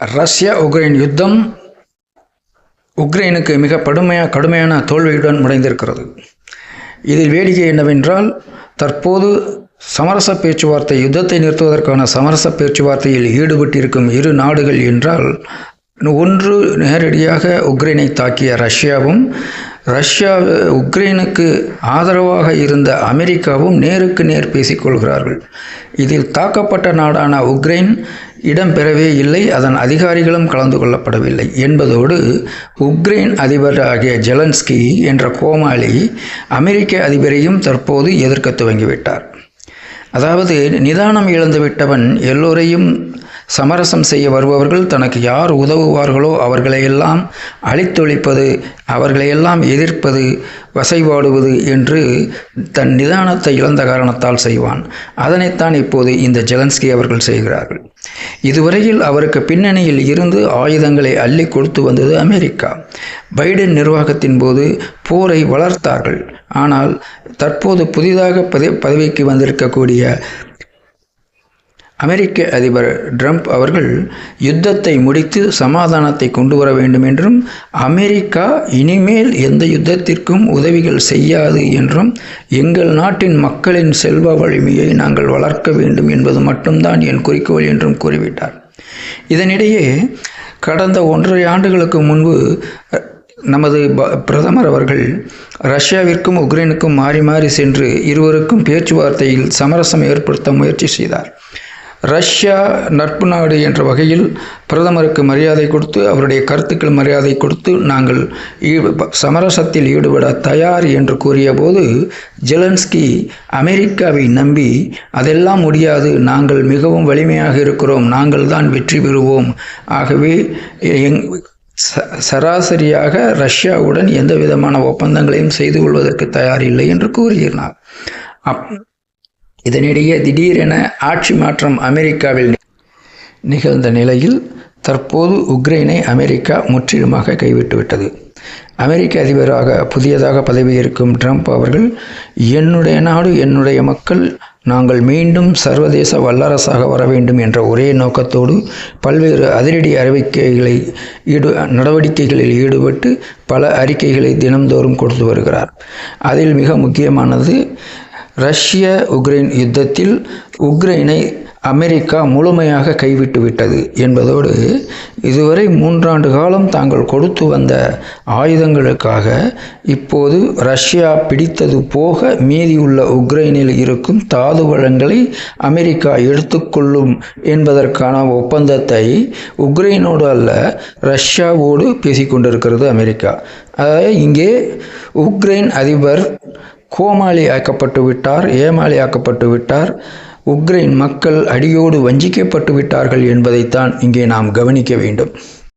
Russia Ukraine யுத்தம் உக்ரைனுக்கு மிக கடுமையாக கடுமையான தோல்வியுடன் முடைந்திருக்கிறது. இதில் வேடிக்கை என்னவென்றால் தற்போது சமரச பேச்சுவார்த்தை யுத்தத்தை நிறுத்துவதற்கான சமரச பேச்சுவார்த்தையில் ஈடுபட்டிருக்கும் இரு நாடுகள் என்றால் ஒன்று நேரடியாக உக்ரைனை தாக்கிய ரஷ்யாவும் ரஷ்யா உக்ரைனுக்கு ஆதரவாக இருந்த அமெரிக்காவும் நேருக்கு நேர் பேசிக்கொள்கிறார்கள். இதில் தாக்கப்பட்ட நாடான உக்ரைன் இடம்பெறவே இல்லை அதன் அதிகாரிகளும் கலந்து கொள்ளப்படவில்லை. என்பதோடு உக்ரைன் அதிபராகிய ஜெலன்ஸ்கி என்ற கோமாளி அமெரிக்க அதிபரையும் தற்போது எதிர்க்க துவங்கிவிட்டார். அதாவது நிதானம் இழந்துவிட்டவன் எல்லோரையும் சமரசம் செய்ய வருபவர்கள் தனக்கு யார் உதவுவார்களோ அவர்களையெல்லாம் அழித்தொழிப்பது அவர்களையெல்லாம் எதிர்ப்பது வசைபாடுவது என்று தன் நிதானத்தை இழந்த காரணத்தால் செய்வான். அதனைத்தான் இப்போது இந்த ஜெலன்ஸ்கி அவர்கள் செய்கிறார்கள். இதுவரையில் அவருக்கு பின்னணியில் இருந்து ஆயுதங்களை அள்ளி கொடுத்து வந்தது அமெரிக்கா. பைடன் நிர்வாகத்தின் போது போரை வளர்த்தார்கள். ஆனால் தற்போது புதிதாக பதவிக்கு வந்திருக்கக்கூடிய அமெரிக்க அதிபர் ட்ரம்ப் அவர்கள் யுத்தத்தை முடித்து சமாதானத்தை கொண்டு வர வேண்டும் என்றும் அமெரிக்கா இனிமேல் எந்த யுத்தத்திற்கும் உதவிகள் செய்யாது என்றும் எங்கள் நாட்டின் மக்களின் செல்வ வலிமையை நாங்கள் வளர்க்க வேண்டும் என்பது மட்டும்தான் என் குறிக்கோள் என்றும் கூறிவிட்டார். இதனிடையே கடந்த ஒன்றரை ஆண்டுகளுக்கு முன்பு நமது பிரதமர் அவர்கள் ரஷ்யாவிற்கும் உக்ரைனுக்கும் மாறி மாறி சென்று இருவருக்கும் பேச்சுவார்த்தையில் சமரசம் ஏற்படுத்த முயற்சி செய்தார். ரஷ்யா நட்பு நாடு என்ற வகையில் பிரதமருக்கு மரியாதை கொடுத்து அவருடைய கருத்துக்கள் மரியாதை கொடுத்து நாங்கள் சமரசத்தில் ஈடுபட தயார் என்று கூறிய போது ஜெலன்ஸ்கி அமெரிக்காவை நம்பி அதெல்லாம் முடியாது நாங்கள் மிகவும் வலிமையாக இருக்கிறோம் நாங்கள் தான் வெற்றி பெறுவோம். ஆகவே எங் சராசரியாக ரஷ்யாவுடன் எந்த விதமான ஒப்பந்தங்களையும் செய்து கொள்வதற்கு தயாரில்லை என்று கூறுகிறார் அப் இதனிடையே திடீரென ஆட்சி மாற்றம் அமெரிக்காவில் நிகழ்ந்த நிலையில் தற்போது உக்ரைனை அமெரிக்கா முற்றிலுமாக கைவிட்டுவிட்டது. அமெரிக்க அதிபராக புதியதாக பதவியேற்கும் ட்ரம்ப் அவர்கள் என்னுடைய நாடு என்னுடைய மக்கள் நாங்கள் மீண்டும் சர்வதேச வல்லரசாக வர வேண்டும் என்ற ஒரே நோக்கத்தோடு பல்வேறு அதிரடி அறிவிக்கைகளை ஈடு நடவடிக்கைகளில் ஈடுபட்டு பல அறிக்கைகளை தினம்தோறும் கொடுத்து வருகிறார். அதில் மிக முக்கியமானது ரஷ்ய உக்ரைன் யுத்தத்தில் உக்ரைனை அமெரிக்கா முழுமையாக கைவிட்டு விட்டது என்பதோடு இதுவரை மூன்றாண்டு காலம் தாங்கள் கொடுத்து வந்த ஆயுதங்களுக்காக இப்போது ரஷ்யா பிடித்தது போக மீதியுள்ள உக்ரைனில் இருக்கும் தாது வளங்களை அமெரிக்கா எடுத்துக்கொள்ளும் என்பதற்கான ஒப்பந்தத்தை உக்ரைனோடு அல்ல ரஷ்யாவோடு பேசிக்கொண்டிருக்கிறது அமெரிக்கா. அதாவது இங்கே உக்ரைன் அதிபர் கோமாளி ஆக்கப்பட்டு விட்டார் ஏமாளி ஆக்கப்பட்டு விட்டார். உக்ரைன் மக்கள் அடியோடு வஞ்சிக்கப்பட்டு விட்டார்கள் என்பதைத்தான் இங்கே நாம் கவனிக்க வேண்டும்.